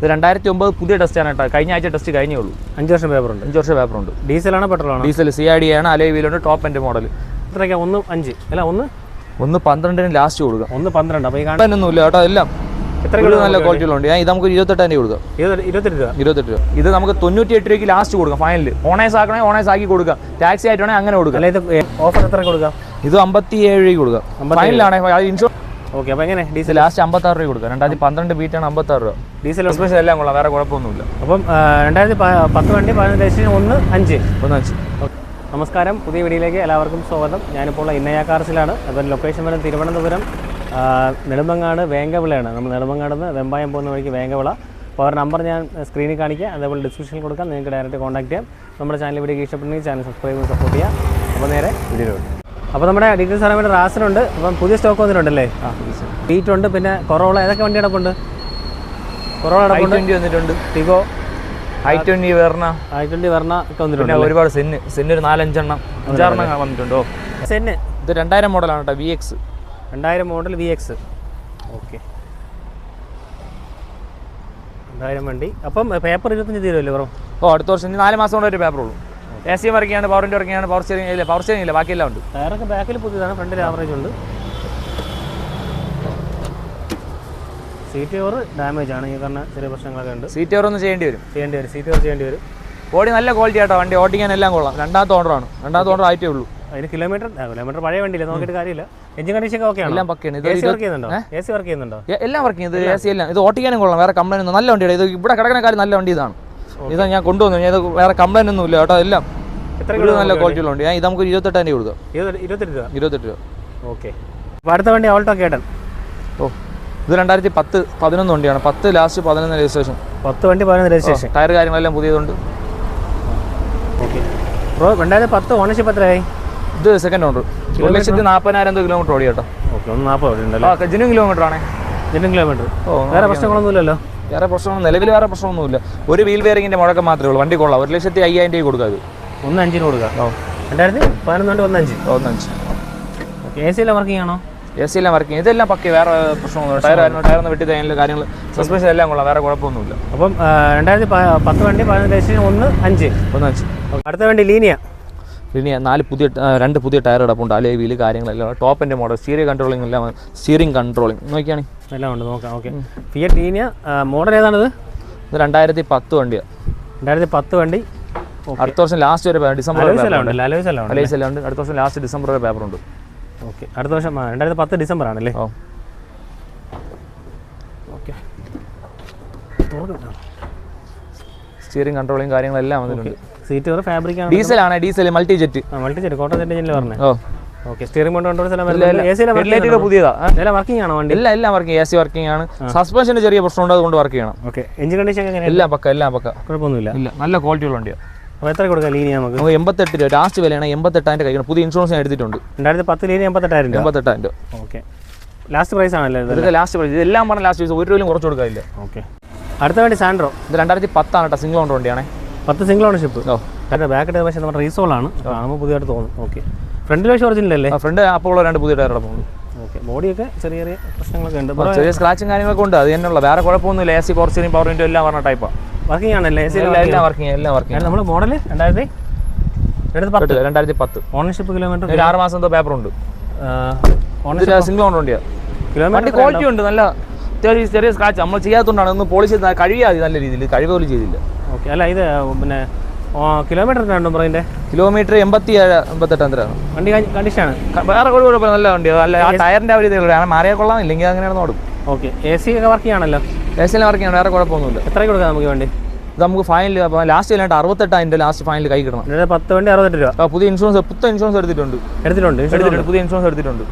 ഇത് രണ്ടായിരത്തി ഒമ്പത് പുതിയ ടെസ്റ്റ് ആണ് കേട്ടോ. കഴിഞ്ഞ ആഴ്ച ടെസ്റ്റ് കഴിഞ്ഞേ ഉള്ളൂ അഞ്ച് വർഷം പേപ്പർ ഉണ്ട്. അഞ്ച് വർഷം പേപ്പർ ഉണ്ട്. ഡീസലാണോ ആണ് ഡീസൽ സി ഐ ഡി ആണ് അലേ വീലുണ്ട് ടോപ്പ് എന്റെ മോഡൽ എത്രയ്ക്കാണ് ഒന്ന് അഞ്ച്. അല്ല ഒന്ന്? ഒന്ന് പന്ത്രണ്ടിന് ലാസ്റ്റ് കൊടുക്കാം. ഒന്ന് പന്ത്രണ്ട്. അപ്പോൾ ഈ കാണുന്ന ഒന്നുമില്ല കേട്ടോ എല്ലാം. എത്ര നല്ല നല്ല ഉണ്ട് ഞാൻ ഇത് നമുക്ക് ഇരുപത്തെട്ടാം രൂപ കൊടുക്കാം. ഇരുപത് ഇരുപത്തെട്ട് രൂപ. ഇരുപത്തെട്ട് രൂപ. ഇത് നമുക്ക് തൊണ്ണൂറ്റി എട്ട് രൂപയ്ക്ക് ലാസ്റ്റ് കൊടുക്കാം ഫൈനൽ ഓണേഴ്സ് ആക്കണേ ഓണേഴ്സ് ആക്കി കൊടുക്കാം. ടാക്സി ആയിട്ടാണെങ്കിൽ അങ്ങനെ കൊടുക്കാം. ഓഫർ എത്ര കൊടുക്കാം? ഇത് അമ്പത്തി ഏഴ് രൂപയ്ക്ക് കൊടുക്കാം. ഫൈനലാണേ ഇൻഷുറൻസ് ഓക്കെ അപ്പോൾ എങ്ങനെ? ഡീസൽ ലാസ്റ്റ് അമ്പത്താറ് രൂപ കൊടുക്കുക. രണ്ടായിരത്തി പന്ത്രണ്ട് ബീറ്റാണ് അമ്പത്താറ് രൂപ. ഡീസൽ സ്പെഷ്യൽ എല്ലാം കൊള്ളാം വേറെ കുഴപ്പമൊന്നുമില്ല. അപ്പം രണ്ടായിരത്തി പത്ത് വണ്ടി പതിനഞ്ച് ലക്ഷം ഒന്ന് അഞ്ച്. ഒന്ന് അഞ്ച്. ഓക്കെ. നമസ്കാരം. പുതിയ വീഡിയോയിലേക്ക് എല്ലാവർക്കും സ്വാഗതം. ഞാനിപ്പോൾ ഉള്ള ഇന്നയ കാർസിലാണ്. അപ്പം ലൊക്കേഷൻ വരുന്നത് തിരുവനന്തപുരം നെടുമ്പങ്ങാട് വേങ്കവിളയാണ് നമ്മൾ നെടുമ്പങ്ങാട് നിന്ന് വെമ്പായം പോകുന്ന വഴിക്ക് വേങ്കവിള അപ്പോൾ അവരുടെ നമ്പർ ഞാൻ സ്ക്രീനിൽ കാണിക്കുക അതേപോലെ ഡിസ്ക്രിപ്ഷനിൽ കൊടുക്കാം. നിങ്ങൾക്ക് ഡയറക്റ്റ് കോൺടാക്ട് ചെയ്യാം. നമ്മുടെ ചാനൽ വീഡിയോ ഇഷ്ടപ്പെട്ടെങ്കിൽ ചാനൽ സബ്സ്ക്രൈബ് ചെയ്ത് സപ്പോർട്ട് ചെയ്യുക അപ്പോൾ നേരെ വീഡിയോയിലോട്ട് അപ്പോൾ നമ്മുടെ ഡീറ്റെയിൽസ് അറിയാൻ വേണ്ടി റാസിനുണ്ട് അപ്പം പുതിയ സ്റ്റോക്ക് വന്നിട്ടുണ്ടല്ലേ? ബീറ്റ് ഉണ്ട്. പിന്നെ കൊറോള ഏതൊക്കെ വണ്ടി അടപ്പുണ്ട് കൊറോള ഐ കിടപ്പുണ്ട് വന്നിട്ടുണ്ട്. Tiago i twenty Verna i twenty Verna ഒക്കെ വന്നിട്ടുണ്ട് ഒരുപാട് സെന്ന് സെന്ന് ഒരു നാലഞ്ചെണ്ണം. അഞ്ചാറെണ്ണം വന്നിട്ടുണ്ടോ? സെന്ന് ഇത് രണ്ടായിരം മോഡലാണ് കേട്ടോ വി എക്സ് രണ്ടായിരം മോഡൽ വി എക്സ് ഓക്കെ രണ്ടായിരം വണ്ടി. അപ്പം പേപ്പർ ഇരുപത്തഞ്ച് തീരുമല്ലേ ബ്രോ ഓ അടുത്ത വർഷം നാല് മാസം കൊണ്ട് ഒരു പേപ്പർ ഉള്ളൂ. എ സി വർക്കിയാണ് പവറിന്റെ ഇറങ്ങിയാണ് പവർ സ്റ്റിയറിംഗ് ഇല്ല പവർ സ്റ്റിയറിംഗ് ഇല്ല ബാക്കിയെല്ലാം ഉണ്ട്. ടയറൊക്കെ ബാക്കിൽ പുതിയതാണ് ഫ്രണ്ടിൽ ആവറേജ് ഉണ്ട്. സീറ്റ് ഓവർ ഡാമേജ് ആണ് ഈ പറഞ്ഞ ചെറിയ പ്രശ്നങ്ങളൊക്കെ ഉണ്ട്. സീറ്റ് ഓവർ ഒന്ന് ചെയ്യേണ്ടി വരും. ചെയ്യേണ്ടി വരും സീറ്റ് ഓവർ ചെയ്യേണ്ടി വരും. ബോഡി നല്ല ക്വാളിറ്റി ആട്ടോ വണ്ടി ഓടിക്കാൻ എല്ലാം കൊള്ളാം. രണ്ടാമത്തെ ഓർഡറാണ് രണ്ടാമത്തെ ഓർഡർ ആയിട്ടേ ഉള്ളൂ. അതിന് കിലോമീറ്റർ കിലോമീറ്റർ പഴയ വണ്ടിയില്ല നോക്കിയിട്ട് കാര്യമില്ല. എഞ്ചിൻ കണ്ടീഷൻ ഒക്കെ ആണ്? എല്ലാം പക്കയാണ് ഇത് വർക്ക് ചെയ്യുന്നുണ്ടോ? എ സി വർക്ക് ചെയ്യുന്നുണ്ടോ? എല്ലാം വർക്ക് ചെയ്യുന്നത് എ സി എല്ലാം. ഇത് ഓട്ടിക്കാനും കൊള്ളാം. വേറെ കംപ്ലൈന്റ് ഒന്നും നല്ല വണ്ടിയാണ് ഇത് ഇവിടെ കിടക്കുന്ന കാര്യം നല്ല വണ്ടി ഇതാണ്. ഇതാണ് ഞാൻ കൊണ്ടുവന്നു. ഞാൻ ഇത് വേറെ കംപ്ലൈന്റ് ഒന്നും ഇല്ല കേട്ടോ. എല്ലാം എത്ര നല്ല ക്വാളിറ്റി ഉള്ള ഞാൻ ഇത് നമുക്ക് ഇരുപത്തെട്ടാം രൂപ കൊടുക്കാം. ഇരുപത് ഇരുപത്തെട്ട് രൂപ? ഇരുപത്തെട്ട് രൂപ. ഓക്കെ. അടുത്ത വണ്ടി ഓൾട്ടോ കേട്ടൻ ഓ ഇത് രണ്ടായിരത്തി പത്ത് പതിനൊന്ന് വണ്ടിയാണ്. പത്ത് ലാസ്റ്റ് പതിനൊന്ന് രജിസ്ട്രേഷൻ പത്ത് വണ്ടി പതിനൊന്ന് രജിസ്ട്രേഷൻ ടയർ കാര്യങ്ങളെല്ലാം പുതിയതുണ്ട്. ഓക്കെ. ബ്രോ രണ്ടായിരത്തി പത്ത് ഓണർഷിപ്പ് എത്രയായി? ഇത് സെക്കൻഡ് ഓണർ ഒരു ലക്ഷത്തി നാൽപ്പതിനായിരം എന്തോ കിലോമീറ്റർ ഓടി കേട്ടോ. ഓക്കെ ഒന്ന് നാൽപ്പത് ആ കിലോമീറ്റർ ആണേ. ജെന്റും കിലോമീറ്റർ ഓ വേറെ പ്രശ്നങ്ങളൊന്നുമില്ലല്ലോ? വേറെ പ്രശ്നമൊന്നും നിലവിൽ വേറെ പ്രശ്നമൊന്നുമില്ല. ഒരു വീൽ ബെയറിങ്ങിന്റെ മുഴക്കം മാത്രമേ ഉള്ളൂ. വണ്ടി കൊള്ളാം. ഒരു ലക്ഷത്തി അയ്യായിരം രൂപ കൊടുക്കാം ഇത്. ഒന്ന് അഞ്ചിന് കൊടുക്കുക ഓ രണ്ടായിരത്തി പതിനൊന്ന് വണ്ടി ഒന്ന് അഞ്ച്. ഒന്നഞ്ച് ഓക്കെ എ സി എല്ലാം വർക്കിംഗ് ആണോ? എ സി എല്ലാം വർക്കിംഗ് ഇതെല്ലാം പക്കി വേറെ പ്രശ്നമൊന്നും ടയർ ടയർന്ന് വെട്ടി തേങ്ങൽ കാര്യങ്ങൾ സസ്പെൻഷൻ എല്ലാം കൊള്ളാം വേറെ കുഴപ്പമൊന്നുമില്ല. അപ്പം രണ്ടായിരത്തി പത്ത് വണ്ടി പതിനൊന്ന് രജിസ്ട്രേഷൻ ഒന്ന് അഞ്ച്. ഒന്നഞ്ച് അഞ്ച്. അടുത്ത വണ്ടി ലീനിയ. ലീനിയ നാല് പുതിയ രണ്ട് പുതിയ ടയർ കിടപ്പുണ്ട്. അലേ വീൽ കാര്യങ്ങളെല്ലാം. ടോപ്പിന്റെ മോഡൽ സ്റ്റീരിയ കൺട്രോളിംഗ് എല്ലാം സ്റ്റിയറിംഗ് കൺട്രോളിംഗ് നോക്കിയാണ്. എല്ലാം ഉണ്ട് നോക്കാം ഓക്കെ. ഫിയറ്റ് ലീനിയ മോഡൽ ഏതാണിത്? ഇത് രണ്ടായിരത്തി പത്ത് വണ്ടിയാണ് രണ്ടായിരത്തി പത്ത് വണ്ടി അടുത്ത വർഷം ലാസ്റ്റ് വരെ ഡിസംബർ ഉണ്ട്. അടുത്ത വർഷം ലാസ്റ്റ് ഡിസംബർ വരെ പേപ്പർ ഉണ്ട്. ഓക്കെ അടുത്ത വർഷം രണ്ടായിരത്തി പത്ത് ഡിസംബർ ആണല്ലേ? ഓ. ഓക്കെ സ്റ്റിയറിംഗ് കൺട്രോളിംഗ് കാര്യങ്ങളെല്ലാം വന്നിട്ടുണ്ട്. സീറ്റ് ഒരു ഫാബ്രിക് ആണ്. ഡീസൽ ആണ് diesel multi jet multi jet cotton jet എഞ്ചിനിൽ പറഞ്ഞേ. ഓ. ഓക്കെ സ്റ്റിയറിംഗ് കൊണ്ട് കൺട്രോൾ പുതിയതാ. എല്ലാം വർക്കിംഗ് ആണോ വണ്ടി? എല്ലാം എല്ലാം വർക്കിംഗ് എ സി വർക്കിംഗ് ആണ് സസ്പെൻഷന് ചെറിയ പ്രശ്നം ഉണ്ട് അതുകൊണ്ട് വർക്ക് ചെയ്യണം. ഓക്കെ എഞ്ചിൻ കണ്ടീഷൻ എങ്ങനെയാണ് എല്ലാം പക്ക എല്ലാം പക്ക. കുഴപ്പമൊന്നുമില്ല. ഇല്ല നല്ല ക്വാളിറ്റി ഉള്ള വണ്ടിയാണ് അപ്പോൾ എത്ര കൊടുക്കാം നമുക്ക്? നമുക്ക് എൺപത്തെട്ട് രൂപ. ലാസ്റ്റ് വിലയാണ് എൺപത്തെട്ടായിരം കഴിക്കണം പുതിയ ഇൻഷുറൻസ് ഞാൻ എടുത്തിട്ടുണ്ട്. രണ്ടായിരത്തി പത്ത് ലീനിയ എൺപത്തെട്ടായിരം രൂപ? എൺപത്തെട്ടായിരം രൂപ. ഓക്കെ ലാസ്റ്റ് പ്രൈസ് ആണല്ലേ ഇത്? ഇതൊക്കെ ലാസ്റ്റ് പ്രൈസ് ഇതെല്ലാം പറഞ്ഞ ലാസ്റ്റ് പ്രൈസ് ഒരു രൂപയും കുറച്ച് കൊടുക്കാറില്ല ഓക്കെ അടുത്ത വേണ്ടി സാൻഡ്രോ ഇത് രണ്ടായിരത്തി പത്താണ് കേട്ടോ സിംഗിൾ ഓണർ വണ്ടിയാണേ. പത്ത് സിംഗിൾ ഓണർഷിപ്പ് ഓ. അതിന്റെ ബാക്ക് പക്ഷേ നമ്മുടെ റീസോളാണ് കാണുമ്പോൾ പുതിയതായിട്ട് തോന്നും. ഓക്കെ ഫ്രണ്ടിൽ പക്ഷേ ഒറിജിനൽ അല്ലേ? ഫ്രണ്ട് അപ്പോൾ രണ്ട് പുതിയ ടയർ കിടപ്പുണ്ട് ഓക്കെ. ബോഡിയൊക്കെ ചെറിയ ചെറിയ പ്രശ്നങ്ങളൊക്കെ ഉണ്ട്. ചെറിയ സ്ക്രാച്ചും കാര്യങ്ങളൊക്കെ ഉണ്ട്. അത് തന്നെയുള്ള. വേറെ കുഴപ്പമൊന്നുമില്ല. A C power steering power window എല്ലാം പറഞ്ഞ ടൈപ്പാണ് വർക്കിംഗ് ആണല്ലേ എ സി എല്ലാം വർക്കിംഗ് എല്ലാം വർക്കിംഗ് നമ്മൾ മോഡൽ രണ്ടായിരത്തി രണ്ടായിരത്തി പത്ത്. ഓണർഷിപ്പ് കിലോമീറ്റർ ഒരു ആറ് മാസം എന്തോ പേപ്പർ ഉണ്ട്. സിംഗിൾ ഓണർ വണ്ടിയാണ് കിലോമീറ്റർ ക്വാളിറ്റി ഉണ്ട്? നല്ല ചെറിയ ചെറിയ സ്ക്രാച്ച് നമ്മൾ ചെയ്യാത്തതുകൊണ്ടാണ്. ഒന്ന് പോളിഷ് കഴിയാതെ മതി നല്ല രീതിയിൽ കഴിവ് പോലും ചെയ്തില്ല. ഓക്കെ. അല്ല ഇത് പിന്നെ കിലോമീറ്റർ രണ്ടും പറയണ്ടേ കിലോമീറ്റർ എൺപത്തി ഏഴ് എൺപത്തെട്ട് അന്തരാണ് വണ്ടി കണ്ടീഷനാണ് വേറെ ഒരു കുഴപ്പമില്ല നല്ല വണ്ടി. അല്ല ആ ടയറിന്റെ അവർ ഇതേ ഉള്ളൂ. അങ്ങനെ മാറിയാൽ കൊള്ളാം ഇല്ലെങ്കിൽ അങ്ങനെയാണ് നോടും ഓക്കെ. എ സി ഒക്കെ വർക്ക് ചെയ്യാണല്ലോ? എ സിയിൽ വർക്ക് ചെയ്യണം വേറെ കുഴപ്പമൊന്നുമില്ല. എത്ര കൊടുക്കാം നമുക്ക് വേണ്ടി? ഇത് നമുക്ക് ഫൈനൽ അപ്പോൾ ലാസ്റ്റ് ഇല്ലാണ്ട് അതിന്റെ ലാസ്റ്റ് ഫൈനൽ കൈ രണ്ടായിരത്തി പത്ത് വണ്ടി അറുപത്തെട്ട് രൂപ. പുതിയ ഇൻഷുറൻസ് പുത്ത ഇൻഷുറൻസ് എടുത്തിട്ടുണ്ട്. എടുത്തിട്ടുണ്ട് എടുത്തിട്ടുണ്ട് പുതിയ ഇൻഷുറൻസ് എടുത്തിട്ടുണ്ട്.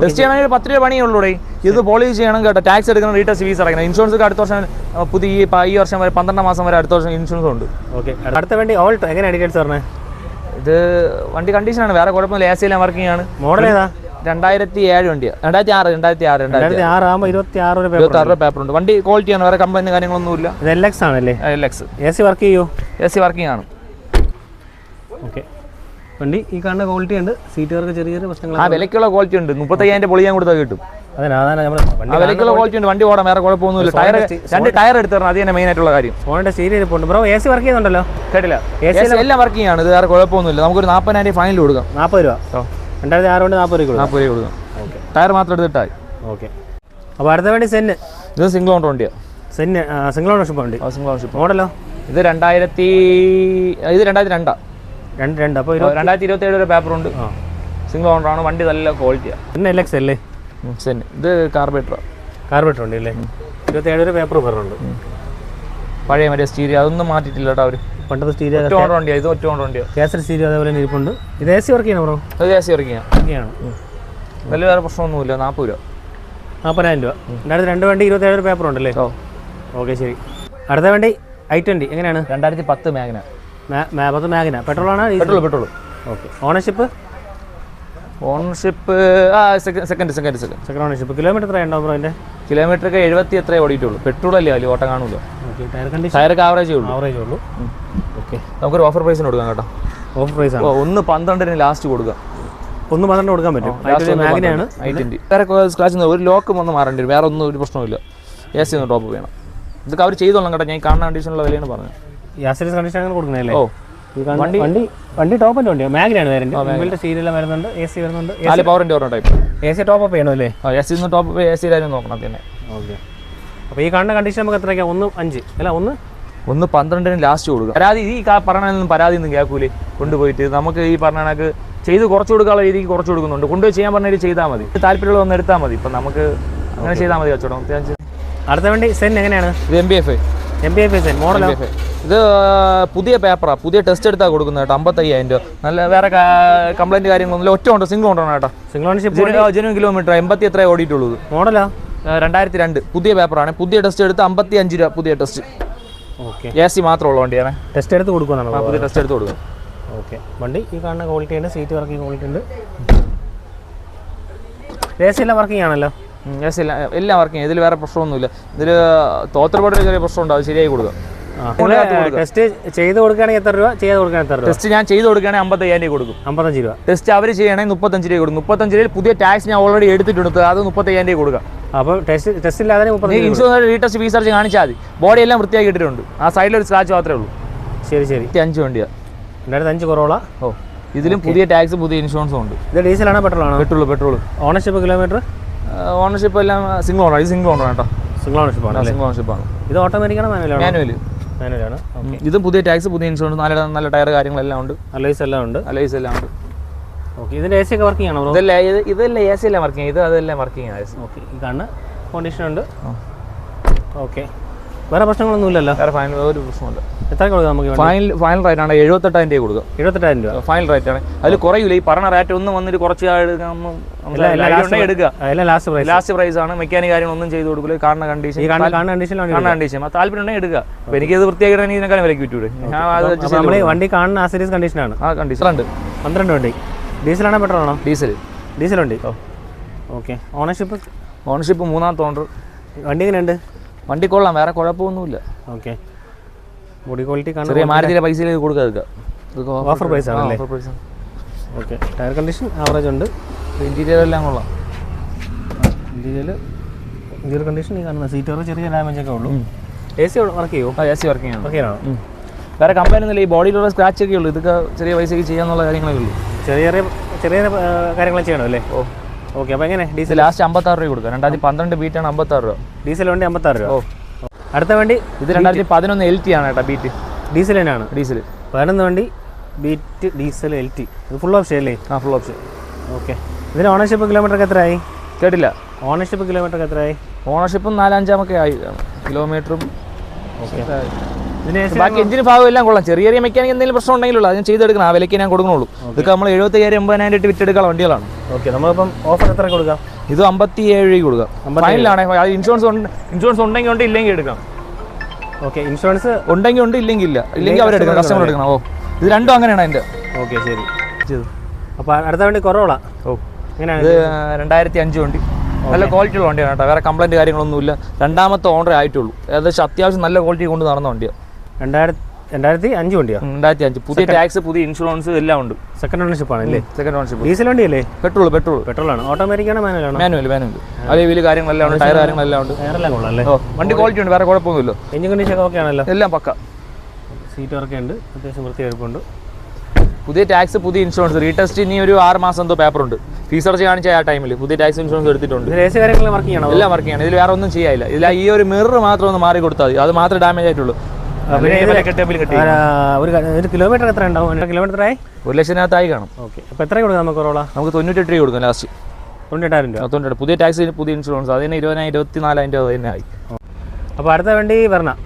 ടെസ്റ്റ് ചെയ്യണമെങ്കിൽ പത്ത് രൂപ പണിയേ ഉള്ളൂ ഇത് പോളിസി ചെയ്യണം കേട്ടോ. ടാക്സ് എടുക്കണം റീടെസ്റ്റ് ഫീസ് അടയ്ക്കണം. ഇൻഷുറൻസ് ഒക്കെ അടുത്ത വർഷം പുതിയ ഈ വർഷം വരെ പന്ത്രണ്ട് മാസം വരെ അടുത്ത വർഷം ഇൻഷുറൻസ് ഉണ്ട്. ഓക്കെ അടുത്ത വണ്ടി ഓൾട്ടോ എങ്ങനെയാണ് ഡീറ്റെയിൽസ് പറഞ്ഞത് ഇത് വണ്ടി കണ്ടീഷനാണ് വേറെ കുഴപ്പമില്ല എ സിയിലെ വർക്കിംഗ് ആണ്. മോഡൽ ഏതാ? രണ്ടായിരത്തി ഏഴ് വണ്ടിയാണ് രണ്ടായിരത്തി ആറ് രണ്ടായിരത്തി ആറ് രണ്ടായിരത്തി ആറ് ആകുമ്പോൾ ഇരുപത്തി ആറ് ഇരുപത്തി ആറ് പേപ്പർ ഉണ്ട്. വണ്ടി ക്വാളിറ്റിയാണ് വേറെ കമ്പനി കാര്യങ്ങളൊന്നും ഇല്ല. എൽ എക്സ് ആണല്ലേ? L X A C work ചെയ്യോ. എ സി വർക്കിംഗ് ആണ്. ഓക്കെ വണ്ടി. ഈ കാണുന്ന ക്വാളിറ്റി ഉണ്ട്. സീറ്റുകാർക്ക് ചെറിയ ചെറിയ പ്രശ്നങ്ങൾ ആ വിലക്കുള്ള ക്വാളിറ്റി ഉണ്ട്. മുപ്പത്തയ്യായിരം പൊളി ഞാൻ കൊടുത്താൽ കിട്ടും. ആ വിലക്കുള്ള ക്വാളിറ്റി ഉണ്ട്. വണ്ടി ഓടാൻ വേറെ കുഴപ്പമൊന്നുമില്ല. ടയർ രണ്ട് ടയർ എടുത്തിരണം അത് തന്നെ മെയിൻ ആയിട്ടുള്ള കാര്യം. ഫോണിന്റെ സ്റ്റീരിയോ ഇരിപ്പുണ്ട്. ബ്രോ എ സി വർക്ക് ചെയ്യുന്നുണ്ടല്ലോ? കേട്ടില്ല. എല്ലാം വർക്കിംഗ് ആണ്. ഇത് വേറെ കുഴപ്പമൊന്നുമില്ല. നമുക്കൊരു നാൽപ്പതിനായിരം ഫൈനൽ കൊടുക്കാം. നാൽപ്പത് രൂപ. രണ്ടായിരത്തി ആറ് കൊണ്ട് നാൽപ്പത് രൂപ കൊടുക്കാം. നാൽപ്പത് രൂപ കൊടുക്കാം. ഓക്കെ. ടയർ മാത്രം എടുത്തിട്ടായി ഓക്കെ. അപ്പോൾ അടുത്ത വണ്ടി സെന്ന്. ഇത് സിംഗിൾ ഓണർ വണ്ടിയാണ് സെന്ന് സിംഗിൾ ഓണർഷിപ്പ് വണ്ടി. സിംഗിൾ ഓണർഷിപ്പ് മോഡലോ? ഇത് രണ്ടായിരത്തി ഇത് രണ്ടായിരത്തി രണ്ടാ. രണ്ട് രണ്ട്. അപ്പോൾ രണ്ടായിരത്തി ഇരുപത്തി ഏഴ് വരെ പേപ്പർ ഉണ്ട് ആ സിംഗിൾ ഓണറാണ് വണ്ടി നല്ല ക്വാളിറ്റിയാണ് പിന്നെ എൽ എക്സ് അല്ലേ? ഇത് കാർബേറ്ററാണ് കാർബേറ്റർ ഉണ്ട് അല്ലേ ഇരുപത്തേഴ് വരെ പേപ്പർ പറഞ്ഞുണ്ട് പഴയ മറ്റേ സ്റ്റീരിയോ അതൊന്നും മാറ്റിയിട്ടില്ല കേട്ടോ അവർ പണ്ടത്തെ സ്റ്റീരിയോ ഒറ്റ ഓണർ വണ്ടിയാണ് ഇത് ഒറ്റ ഓണർ വണ്ടിയാണ് കേസർ സ്റ്റീരിയോ അതേപോലെ തന്നെ ഇരിപ്പുണ്ട്. ഇത് എ സി വർക്ക് ചെയ്യണം ബ്രോ അത് എ സി വർക്ക് ചെയ്യാം. ഇങ്ങനെയാണ്. വലിയ വേറെ പ്രശ്നമൊന്നുമില്ല. നാൽപ്പത് രൂപ. നാൽപ്പതിനായിരം രൂപ. രണ്ടായിരത്തി രണ്ട് വണ്ടി ഇരുപത്തേഴ് പേപ്പർ ഉണ്ടല്ലേ ഓ. ഓക്കെ ശരി. അടുത്ത വണ്ടി ഐ ട്വന്റി എങ്ങനെയാണ്? രണ്ടായിരത്തി പത്ത് മാഗ്ന പത്ത് Magna. പെട്രോളാണ് petrol petrol okay. Ownership? Ownership ആ second second second second. Second ownership. Kilometre എത്ര ഉണ്ടാവും ബ്രോ അതിന്റെ കിലോമീറ്റർ ഒക്കെ എഴുപത്തി എത്രേ ഓടിയിട്ടുള്ളൂ. പെട്രോൾ അല്ലേ വലിയ ഓട്ടം കാണൂല. ടയർക്ക് ആവറേജ് ഉള്ളൂ. ആവറേജ് ഉള്ളൂ. ഓക്കെ. നമുക്കൊരു ഓഫർ പ്രൈസിന് കൊടുക്കാം കേട്ടോ. ഓഫർ പ്രൈസ് ആണ്? ഒന്ന് പന്ത്രണ്ടിന് ലാസ്റ്റ് കൊടുക്കാം. ഒന്ന് പന്ത്രണ്ട് കൊടുക്കാൻ പറ്റും. വേറെ സ്ക്രാച്ച് ഒരു ലോക്ക് ഒന്ന് മാറേണ്ടി വരും. വേറെ ഒന്നും ഒരു പ്രശ്നമില്ല എ സി ഒന്ന് ടോപ്പ് വേണം ഇതൊക്കെ അവർ ചെയ്തോളാം കേട്ടോ. ഞാൻ കാണാൻ കണ്ടീഷനുള്ള വിലയാണ് പറഞ്ഞത്. യാസരീസ് കണ്ടീഷൻ അങ്ങനെ കൊടുക്കുന്നതല്ലേ? ഓ. വണ്ടി വണ്ടി ടോപ്പ് എന്റെ വണ്ടിയാണ് മാഗിനാണ് വേറെ മുമ്പിലത്തെ സീരിയലെല്ലാം വരുന്നുണ്ട് എ സി വരുന്നുണ്ട് നാല് പവറിന്റെ ഓരോ type A C top up A C top A C നോക്കണം അത് തന്നെ ഓക്കെ. അപ്പോൾ ഈ കാണുന്ന കണ്ടീഷൻ നമുക്ക് എത്രയ്ക്കാണ് ഒന്ന് അഞ്ച്. അല്ല ഒന്ന്? ഒന്ന് പന്ത്രണ്ടിന് ലാസ്റ്റ് കൊടുക്കുക. പരാതി ഈ കാ- പറഞ്ഞൊന്നും പരാതി ഒന്നും കേൾക്കൂലേ? കൊണ്ടുപോയിട്ട് നമുക്ക് ഈ പറഞ്ഞ കണക്ക് ചെയ്ത് കുറച്ച് കൊടുക്കാനുള്ള രീതിക്ക് കുറച്ച് കൊടുക്കുന്നുണ്ട്. കൊണ്ടുപോയി ചെയ്യാൻ പറഞ്ഞ ചെയ്താൽ മതി. താല്പര്യമുള്ള ഒന്ന് എടുത്താൽ മതി. ഇപ്പം നമുക്ക് അങ്ങനെ ചെയ്താൽ മതി കച്ചവടം. അടുത്ത വേണ്ടി സെൻ എങ്ങനെയാണ്? എം ബി എഫ് എം ഇത് പുതിയ പേപ്പറാ പുതിയ ടെസ്റ്റ് എടുത്താൽ കൊടുക്കുന്നത് കേട്ടോ. അമ്പത്തയ്യായിരം രൂപ. നല്ല വേറെ കംപ്ലൈന്റ് കാര്യങ്ങളൊന്നുമില്ല. ഒറ്റ ഉണ്ട് സിംഗിൾ ഉണ്ടോ കേട്ടോ. സിംഗിൾ ഓണർഷിപ്പ് ജനുവൻ കിലോമീറ്റർ എൺപത്തി എത്രയാണ് ഓടിയിട്ടുള്ളൂ മോഡലാ രണ്ടായിരത്തി രണ്ട്. പുതിയ പേപ്പറാണ് പുതിയ ടെസ്റ്റ് എടുത്ത് അമ്പത്തി അഞ്ച് രൂപ പുതിയ ടെസ്റ്റ് ഓക്കെ എ സി മാത്രമുള്ള വണ്ടിയാണ്. ടെസ്റ്റ് എടുത്ത് കൊടുക്കുന്നതാണ് പുതിയ ടെസ്റ്റ് എടുത്ത് കൊടുക്കും. ഓക്കെ വണ്ടി ഈ കാണുന്ന ക്വാളിറ്റി ഉണ്ട്. സീറ്റ് വർക്കിംഗ് ക്വാളിറ്റി ഉണ്ട്. എ സി എല്ലാം വർക്കിംഗ് ആണല്ലോ. യെസ് എല്ലാം എല്ലാം വർക്കിംഗ് ഇതിൽ വേറെ പ്രശ്നമൊന്നുമില്ല. ഇതിൽ തോത്രപ്പെട്ട ചെറിയ പ്രശ്നം അത് ശരിയായി കൊടുക്കുക. ടെസ്റ്റ് ചെയ്ത് കൊടുക്കുകയാണെങ്കിൽ എത്ര രൂപ? ചെയ്ത് കൊടുക്കുകയാണെങ്കിൽ എത്ര രൂപ? ടെസ്റ്റ് ഞാൻ ചെയ്ത് കൊടുക്കുകയാണെങ്കിൽ അമ്പത്തയ്യായിരം രൂപ കൊടുക്കും. അമ്പത്തഞ്ച് രൂപ. ടെസ്റ്റ് അവർ ചെയ്യണമെങ്കിൽ മുപ്പത്തഞ്ച് രൂപ കൊടുക്കും. മുപ്പത്തഞ്ച് രൂപയിൽ പുതിയ ടാക്സ് ഞാൻ ഓൾറെഡി എടുത്തിട്ടുണ്ട്. അത് മുപ്പത്തയ്യായിരം രൂപ കൊടുക്കാം. അപ്പോൾ ടെസ്റ്റ് ടെസ്റ്റ് ഇല്ലാതെ ഇൻഷുറൻസ് റീടെസ്റ്റ് ഫീസ് അടിച്ച് കാണിച്ചാൽ മതി. ബോഡി എല്ലാം വൃത്തിയാക്കി ഇട്ടിട്ടുണ്ട്. ആ സൈഡിൽ ഒരു സ്ക്രാച്ച് മാത്രമേ ഉള്ളൂ. ശരി ശരി. അഞ്ച് വണ്ടിയാണ് രണ്ടായിരത്തി അഞ്ച് കുറവുള്ള ഓ ഇതിലും പുതിയ ടാക്സ് പുതിയ ഇൻഷുറൻസും ഉണ്ട്. ഇത് ഡീസലാണോ പെട്രോൾ ആണോ? Petrol petrol ownership kilometre ownership എല്ലാം സിംഗിൾ ഓണർ ഇത് സിംഗിൾ ഓണർ കേട്ടോ. സിംഗിൾ ഓണർഷിപ്പ് ആണ് സിംഗിൾ ഓണർഷിപ്പ് ആണ്. ഇത് ഓട്ടോമാറ്റിക് ആണോ മാനുവൽ മാനുവൽ മാനുവലാണ് ഇത് പുതിയ ടാക്സ് പുതിയ ഇൻഷുറൻസ് നല്ല നല്ല ടയർ കാര്യങ്ങളെല്ലാം ഉണ്ട്. അലൈസ് എല്ലാം ഉണ്ട്. അലൈസ് എല്ലാം ഉണ്ട്. ഓക്കെ ഇതിന്റെ എ സി ഒക്കെ വർക്കിംഗ് ആണോ ഇതല്ല ഇത് ഇതല്ല എ സി എല്ലാം വർക്കിംഗ് ഇത് അതെല്ലാം വർക്കിംഗ് ആണ് ഓക്കെ ഈ കണ്ണ് കണ്ടീഷൻ ഉണ്ട്. ഓക്കെ വേറെ പ്രശ്നങ്ങളൊന്നും ഇല്ലല്ലോ വേറെ ഫൈനൽ ഒരു പ്രശ്നമില്ല എത്ര കൊടുക്കാം നമുക്ക് ഫൈനൽ ഫൈനൽ റേറ്റ് ആണ് എഴുപത്തെട്ടായിരം രൂപ കൊടുക്കുക എഴുപത്തെട്ടായിരം രൂപ? ഫൈനൽ റേറ്റ് ആണ്. അതിൽ കുറയില്ല ഈ പറഞ്ഞ റേറ്റ് ഒന്നും വന്നിട്ട് കുറച്ച് എടുക്കുക. ലാസ്റ്റ് പ്രൈസ് ലാസ്റ്റ് പ്രൈസ് ആണ്. മെക്കാനിക് കാര്യങ്ങളൊന്നും ചെയ്ത് കൊടുക്കില്ല കാണുന്ന കണ്ടീഷൻ കാണുന്ന കണ്ടീഷൻ കണ്ടീഷനിലാണ് കാണുന്ന കണ്ടീഷൻ താല്പര്യം ഉണ്ടെങ്കിൽ എടുക്കുക. അപ്പോൾ എനിക്കത് വൃത്തിയാക്കി ഇതിനേക്കാളും വിലക്ക് വിറ്റൂടെ ഞാൻ അത് വണ്ടി കാണുന്ന സീരീസ് കണ്ടീഷനാണ് ആ കണ്ടീഷൻ ഉണ്ട് പന്ത്രണ്ട് വണ്ടി. ഡീസലാണോ പെട്രോൾ ആണോ? ഡീസൽ ഡീസൽ ഉണ്ട് ഓക്കെ. ഓണർഷിപ്പ് ഓണർഷിപ്പ് മൂന്നാമത്തെ ഓണർ വണ്ടി എങ്ങനെയുണ്ട്? വണ്ടി കൊള്ളാം വേറെ കുഴപ്പമൊന്നുമില്ല. ഓക്കെ ബോഡി ക്വാളിറ്റി കാണുന്ന ചെറിയ മാരുതിയുടെ പൈസയിലേക്ക് കൊടുക്കുക ഓഫർ പ്രൈസ് ആണല്ലേ? Offer price okay tyre condition average ഉണ്ട്. ഇന്റീരിയർ എല്ലാം കൊള്ളാം. ഇന്റീരിയർ ഇന്റീരിയർ കണ്ടീഷൻ ഈ കാണുന്ന സീറ്റർ ചെറിയ ഡാമേജ് ഒക്കെ ഉള്ളൂ. എ സി വർക്ക് ചെയ്യുമോ ആ എ സി വർക്കിംഗ് ആണ് ഓക്കെ വേറെ കമ്പനി ഒന്നുമില്ല ഈ ബോഡിയിലുള്ള സ്ക്രാച്ച് ഒക്കെ ഉള്ളൂ. ഇതൊക്കെ ചെറിയ പൈസക്ക് ചെയ്യാന്നുള്ള കാര്യങ്ങളേ ഉള്ളൂ. ചെറിയ ചെറിയ ചെറിയ കാര്യങ്ങൾ ചെയ്യണം അല്ലേ? ഓ. ഓക്കെ അപ്പോൾ എങ്ങനെ? ഡീസൽ ലാസ്റ്റ് അമ്പത്താറ് രൂപ കൊടുക്കുക. രണ്ടായിരത്തി പന്ത്രണ്ട് ആണ് അമ്പത്താറ് രൂപ. ഡീസൽ വണ്ടി അമ്പത്താറ് രൂപ. ഓ. അടുത്ത വണ്ടി? ഇത് രണ്ടായിരത്തി പതിനൊന്ന് എൽ ടി ആണ് കേട്ടോ ബീറ്റ് ഡീസൽ തന്നെയാണ്. ഡീസൽ. പതിനൊന്ന് വണ്ടി ബീറ്റ് ഡീസൽ എൽ ടി ഇത് ഫുൾ ഓപ്ഷൻ അല്ലേ? ആ ഫുൾ ഓപ്ഷൻ ഓക്കെ. ഇതിന് ഓണർഷിപ്പ് കിലോമീറ്റർ എത്രയായി? കേട്ടില്ല. ഓണർഷിപ്പ് കിലോമീറ്റർ എത്രയായി? ഓണർഷിപ്പും നാലഞ്ചാമൊക്കെ ആയി. കിലോമീറ്ററും ഓക്കെ. ബാക്കി എഞ്ചിന് ഭാഗം എല്ലാം കൊള്ളാം. ചെറിയ ചെറിയ മെക്കാനിക് എന്തെങ്കിലും പ്രശ്നം ഉണ്ടെങ്കിലുള്ള അതിന് ഞാൻ ചെയ്തെടുക്കണം. ആ വിലയ്ക്ക് ഞാൻ കൊടുക്കണുള്ളൂ. ഇതൊക്കെ നമ്മൾ എഴുപത്തയ്യായിരം എൺപതിനായിരം ഇട്ട് വിറ്റെടുക്കാൻ വണ്ടികളാണ്. ഓക്കെ നമ്മളിപ്പം ഓഫർ എത്ര കൊടുക്കാം? ഇത് അമ്പത്തി ഏഴ് കൊടുക്കാം. ഫൈനലാണ് ഇൻഷുറൻസ് ഇൻഷുറൻസ് ഉണ്ടെങ്കിൽ ഉണ്ട് ഇല്ലെങ്കിൽ എടുക്കാം ഓക്കെ ഇൻഷുറൻസ് ഉണ്ടെങ്കിൽ ഉണ്ട് ഇല്ലെങ്കിൽ ഇല്ല. ഇല്ലെങ്കിൽ അവരെടുക്കണം കസ്റ്റമർ എടുക്കണം. ഓ ഇത് രണ്ടും അങ്ങനെയാണ് അതിന്റെ ഓക്കെ ശരി. അപ്പോൾ അടുത്ത വണ്ടി കുറവുള്ള ഓ എങ്ങനെയാണ് ഇത് രണ്ടായിരത്തി അഞ്ച് വണ്ടി. നല്ല ക്വാളിറ്റി ഉള്ള വണ്ടിയാണ് കേട്ടോ. വേറെ കംപ്ലൈന്റ് കാര്യങ്ങളൊന്നുമില്ല. രണ്ടാമത്തെ ഓണറേ ആയിട്ടുള്ളൂ. ഏകദേശം അത്യാവശ്യം നല്ല ക്വാളിറ്റി കൊണ്ട് നടന്ന വണ്ടിയാണ് രണ്ടായിരത്തി രണ്ടായിരത്തി അഞ്ച് വണ്ടിയോ? രണ്ടായിരത്തി അഞ്ച്. പുതിയ ടാക്സ് പുതിയ ഇൻഷുറൻസ് എല്ലാം ഉണ്ട്. സെക്കൻഡ് ഓണർഷിപ്പ് ആണ് അല്ലേ? Second diesel petrol petrol petrol ആണ്. ഓട്ടോമാറ്റിക് ആണോ മാനുവൽ ആണോ? മാനുവൽ മാനുവൽ അതേ വലിയ കാര്യങ്ങളെല്ലാം ഉണ്ട് ടയർ കാര്യങ്ങളെല്ലാം ഉണ്ട്. ടയറെല്ലാം കൊള്ളാം അല്ലേ? വണ്ടി ക്വാളിറ്റി ഉണ്ട് വേറെ കുഴപ്പമൊന്നുമില്ല. എഞ്ചിൻ കണ്ടീഷൻ ഒക്കെ ആണല്ലോ? എല്ലാം പക്ക. സീറ്റ് ഉണ്ട് അത്യാവശ്യം വൃത്തിയെടുപ്പുണ്ട് പുതിയ ടാക്സ് പുതിയ ഇൻഷുറൻസ് റീടെസ്റ്റ് ഇനി ഒരു ആറ് മാസം എന്തോ പേപ്പർ ഉണ്ട്. ഫീസ് അടച്ച് കാണിച്ച ആ ടൈമിൽ പുതിയ ടാക്സ് ഇൻഷുറൻസ് എടുത്തിട്ടുണ്ട്. എല്ലാം വർക്ക് ചെയ്യണം. ഇതിൽ വേറെ ഒന്നും ചെയ്യാനില്ല. ഇതിൽ ഈ ഒരു മിറർ മാത്രം ഒന്ന് മാറി കൊടുത്താൽ മതി. അത് മാത്രമേ ഡാമേജ് ആയിട്ടുള്ളൂ. ഒരു കിലോമീറ്റർ എത്ര ഉണ്ടാവും? കിലോമീറ്റർ ആയി ഒരു ലക്ഷത്തിനകത്തായി കാണും. ഓക്കെ. അപ്പോൾ എത്ര കൊടുക്കാം നമുക്ക് കൊറോള നമുക്ക് തൊണ്ണൂറ്റെട്ട് രൂപ കൊടുക്കാം ലാസ്റ്റ് തൊണ്ണൂറ്റെട്ടായിരം രൂപ. തൊണ്ണൂറ്റെട്ട്. പുതിയ ടാക്സ് പുതിയ ഇൻഷുറൻസ് അതിന് ഇരുപതിനായിരം ഇരുപത്തി നാലായിരം രൂപ തന്നെ ആയി. അപ്പോൾ അടുത്ത വേണ്ടി വരണം.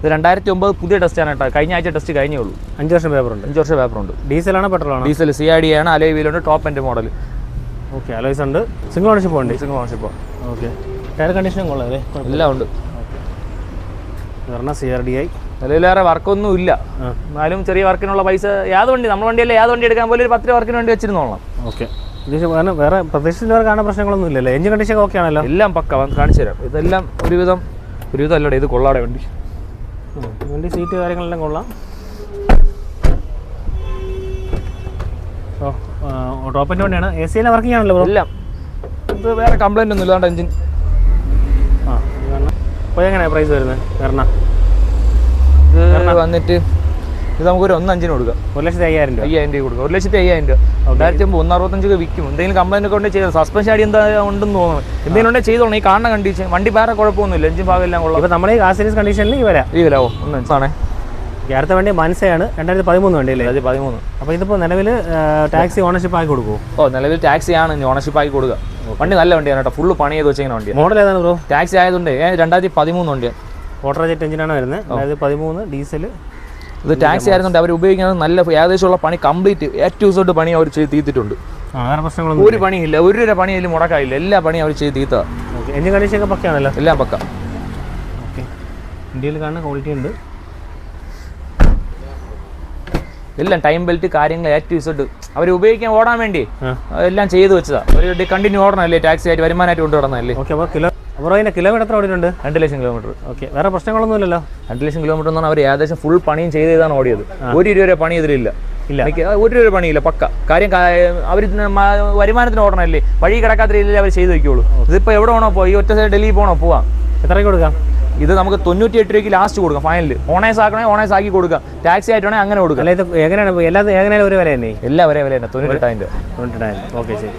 ഇത് രണ്ടായിരത്തി ഒമ്പത് പുതിയ ടെസ്റ്റാണ് കേട്ടോ. കഴിഞ്ഞ ആഴ്ച ടെസ്റ്റ് കഴിഞ്ഞേ ഉള്ളൂ അഞ്ച് വർഷം പേപ്പർ ഉണ്ട്. അഞ്ച് വർഷം പേപ്പർ ഉണ്ട്. ഡീസലാണോ പെട്രോൾ ആണോ? ഡീസൽ സി ഐ ഡി ആണ്. അലേ വീലുണ്ട് ടോപ്പ് എന്റെ മോഡൽ ഓക്കെ അലോയ്സ് ഉണ്ട്. സിംഗിൾ ഓണർഷിപ്പ് ഉണ്ട് സിംഗിൾ ഓണർഷിപ്പ് ഓക്കെ. ടയർ കണ്ടീഷനും കൊള്ളാം അല്ലേ? എല്ലാം ഉണ്ട്. വരണം സി ആർ ഡി ഐ അതിലേറെ വർക്കൊന്നും ഇല്ല. എന്നാലും ചെറിയ വർക്കിനുള്ള പൈസ യാത് വണ്ടി നമ്മുടെ വണ്ടിയല്ലേ യാത് വണ്ടി എടുക്കാൻ പോലും ഒരു പത്ത് രൂപ വർക്കിന് വേണ്ടി വെച്ചിരുന്നോളാം. ഓക്കെ. വേറെ വേറെ കാണാൻ പ്രശ്നങ്ങളൊന്നും ഇല്ലല്ലോ? എഞ്ചിൻ കണ്ടീഷൻ ഓക്കെ ആണല്ലോ? എല്ലാം പക്ക കാണിച്ചു തരാം. ഇതെല്ലാം ഒരുവിധം ഒരുവിധം അല്ലടേ ഇത് കൊള്ളാടെ വണ്ടി. വണ്ടി സീറ്റ് കാര്യങ്ങളെല്ലാം കൊള്ളാം. ഓ ടോപ്പിന്റെ വണ്ടിയാണ്. എ സി എല്ലാം വർക്കിംഗ് ആണല്ലോ എല്ലാം. ഇത് വേറെ കംപ്ലൈന്റ് ഒന്നും ഇല്ലാണ്ട് എഞ്ചിൻ ആ അപ്പോൾ എങ്ങനെയാണ് പ്രൈസ് വരുന്നത്? കാരണം ഇത് വന്നിട്ട് ഇത് നമുക്ക് ഒരു ഒന്നഞ്ചിന് കൊടുക്കാം. ഒരു ലക്ഷത്തി അയ്യായിരം രൂപ. അയ്യായിരം രൂപ കൊടുക്കാം. ഒരു ലക്ഷത്തി അയ്യായിരം രൂപ. രണ്ടായിരത്തി ഒമ്പത് ഒന്ന് അറുപത്തഞ്ച് രൂപ വിൽക്കും. എന്തെങ്കിലും കമ്പനി ഒക്കെ ഉണ്ടെങ്കിൽ ചെയ്താൽ സസ്പെൻഷൻ അടി എന്താ ഉണ്ടെന്ന് തോന്നുന്നു എന്തെങ്കിലും ഉണ്ടെങ്കിൽ ചെയ്തോളണം ഈ കാണുന്ന കണ്ടീഷൻ വണ്ടി വേറെ കുഴപ്പമൊന്നുമില്ല. എഞ്ചിൻ ഭാഗം എല്ലാം കൊള്ളാം. അപ്പോൾ നമ്മൾ ഈ ആ സീരീസ് കണ്ടീഷനിൽ ഈ വരാം. ഈ വരാമോ ഒന്ന് അഞ്ചാണേ ഈ അടുത്ത വണ്ടി മനസ്സയാണ്. രണ്ടായിരത്തി പതിമൂന്ന് വണ്ടി അല്ലേ? പതിമൂന്ന്. അപ്പോൾ ഇതിപ്പോൾ നിലവിൽ ടാക്സി ഓണർഷിപ്പ് ആക്കി കൊടുക്കുമോ ഓ നിലവിൽ ടാക്സി ആണ്. ഓണർഷിപ്പ് ആക്കി കൊടുക്കുക. വണ്ടി നല്ല വണ്ടിയാണ് കേട്ടോ. ഫുള്ള് പണി ചെയ്ത് വെച്ചിങ്ങനെ വണ്ടി മോഡൽ ഏതാണ് ബ്രോ ടാക്സി ആയതുകൊണ്ട് രണ്ടായിരത്തി പതിമൂന്ന് വണ്ടിയാണ് ഓട്ടർ ജെറ്റ് എഞ്ചിനാണ് വരുന്നത്. അതായത് പതിമൂന്ന് ഡീസൽ ഇത് ടാക്സി ആയിരുന്നുണ്ട് അവർ ഉപയോഗിക്കുന്നത് നല്ല ഏകദേശമുള്ള പണി കംപ്ലീറ്റ്. ഏറ്റവും സോട്ട് പണി അവർ ചെയ്ത് തീർത്തിട്ടുണ്ട്. ഒരു പണിയില്ല ഒരു രൂപ പണി അതിൽ മുടക്കായില്ല എല്ലാ പണിയും അവർ ചെയ്ത് തീർത്താ. എഞ്ചിൻ കണ്ടീഷൻ ഒക്കെ പക്കയാണല്ലോ എല്ലാം പക്ക. ഓക്കെ. ഇന്ത്യയിൽ കാണുന്ന ക്വാളിറ്റി ഉണ്ട്. എല്ലാം ടൈം ബെൽറ്റ് കാര്യങ്ങൾ ഏറ്റവും ഇസോട്ട് അവർ ഉപയോഗിക്കാൻ ഓടാൻ വേണ്ടി എല്ലാം ചെയ്തു വെച്ചതാ. ഒരു കണ്ടിന്യൂ ഓടണമല്ലേ ടാക്സി ആയിട്ട് വരുമാനമായിട്ട് കൊണ്ടുവരണമല്ലേ ഓക്കെ അപ്പോൾ കിലോ അപ്പോൾ അതിന്റെ കിലോമീറ്റർ എത്ര ഓടിയിട്ടുണ്ട്? രണ്ട് ലക്ഷം കിലോമീറ്റർ. ഓക്കെ. വേറെ പ്രശ്നങ്ങളൊന്നും ഇല്ലല്ലോ രണ്ട് ലക്ഷം കിലോമീറ്റർ എന്ന് പറഞ്ഞാൽ അവർ ഏകദേശം ഫുൾ പണിയും ചെയ്ത് ചെയ്താണ് ഓടിയത് ഒരു രൂപ വരെ പണി ഇതിലില്ല. ഇല്ല. ഒരു രൂപ പണിയില്ല പക്ക. കാര്യം അവർ വരുമാനത്തിന് ഓടണമല്ലേ? വഴി കിടക്കാത്ത രീതിയിൽ അവർ ചെയ്ത് വയ്ക്കുള്ളൂ. ഇതിപ്പോൾ എവിടെ വേണോ പോയി ഒറ്റ സൈഡ് ഡൽഹി പോകണോ പോവാം. എത്രയ്ക്ക് കൊടുക്കാം? ഇത് നമുക്ക് തൊണ്ണൂറ്റി എട്ട് രൂപയ്ക്ക് ലാസ്റ്റ് കൊടുക്കാം ഫൈനൽ ഓണേഴ്സ് ആക്കണേ ഓണേഴ്സ് ആക്കി കൊടുക്കാം. ടാക്സി ആയിട്ടാണെങ്കിൽ അങ്ങനെ കൊടുക്കാം. അല്ലെങ്കിൽ ഇത് എങ്ങനെയാണ്? എല്ലാ എങ്ങനെയാണ് ഒരു വില തന്നെ എല്ലാ ഒരേ വില തന്നെ തൊണ്ണൂറ്റെട്ടായിരം രൂപ. തൊണ്ണൂറ്റെട്ടായിരം ഓക്കെ ശരി.